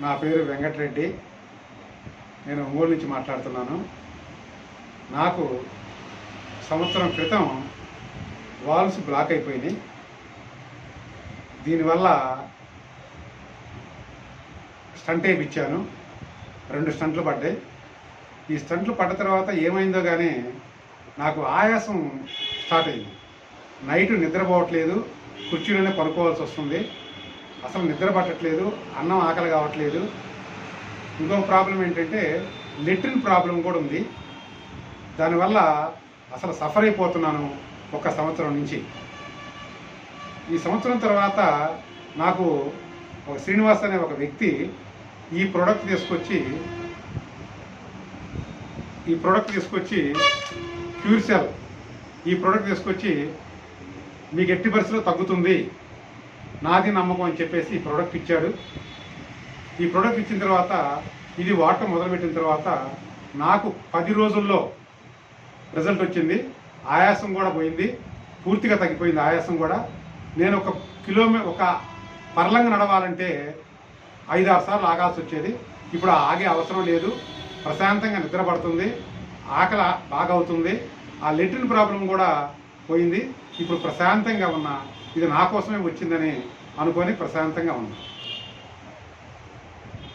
నా పేరు వెంకటరెడ్డి. నేను ఒంగోలు నుంచి మాట్లాడుతున్నాను. నాకు సంవత్సరం క్రితం వాల్స్ బ్లాక్ అయిపోయినాయి. దీనివల్ల స్టంట్ వేయించాను రెండు స్టంట్లు పడ్డాయి. ఈ స్టంట్లు పడ్డ తర్వాత ఏమైందో కానీ నాకు ఆయాసం స్టార్ట్ అయింది. నైట్ నిద్రపోవట్లేదు. కుర్చీలోనే పడుకోవాల్సి వస్తుంది. అసలు నిద్ర పట్టట్లేదు అన్నం ఆకలి కావట్లేదు. ఇంకొక ప్రాబ్లం ఏంటంటే లెట్రిన్ ప్రాబ్లం కూడా ఉంది. దానివల్ల అసలు సఫర్ అయిపోతున్నాను ఒక సంవత్సరం నుంచి. ఈ సంవత్సరం తర్వాత నాకు ఒక శ్రీనివాస్ అనే ఒక వ్యక్తి ఈ ప్రోడక్ట్ తీసుకొచ్చి ఈ ప్రోడక్ట్ తీసుకొచ్చి క్యూర్సెల్ ఈ ప్రోడక్ట్ తీసుకొచ్చి మీకు ఎట్టి పరిస్థితిలో తగ్గుతుంది. నాది నమ్మకం అని చెప్పేసి ఈ ప్రోడక్ట్ ఇచ్చాడు ఈ ప్రోడక్ట్ ఇచ్చిన తర్వాత ఇది వాడటం మొదలుపెట్టిన తర్వాత నాకు పది రోజుల్లో రిజల్ట్ వచ్చింది. ఆయాసం కూడా పోయింది. పూర్తిగా తగ్గిపోయింది ఆయాసం కూడా. నేను ఒక కిలోమీ ఒక పర్లంగా నడవాలంటే ఐదు ఆరు సార్లు ఆగాల్సి వచ్చేది. ఇప్పుడు ఆగే అవసరం లేదు. ప్రశాంతంగా నిద్రపడుతుంది ఆకలి బాగా అవుతుంది. ఆ లెట్రిన్ ప్రాబ్లం కూడా పోయింది. ఇప్పుడు ప్రశాంతంగా ఉన్నా ఇది నా కోసమే వచ్చిందని అనుకొని ప్రశాంతంగా ఉన్నాను.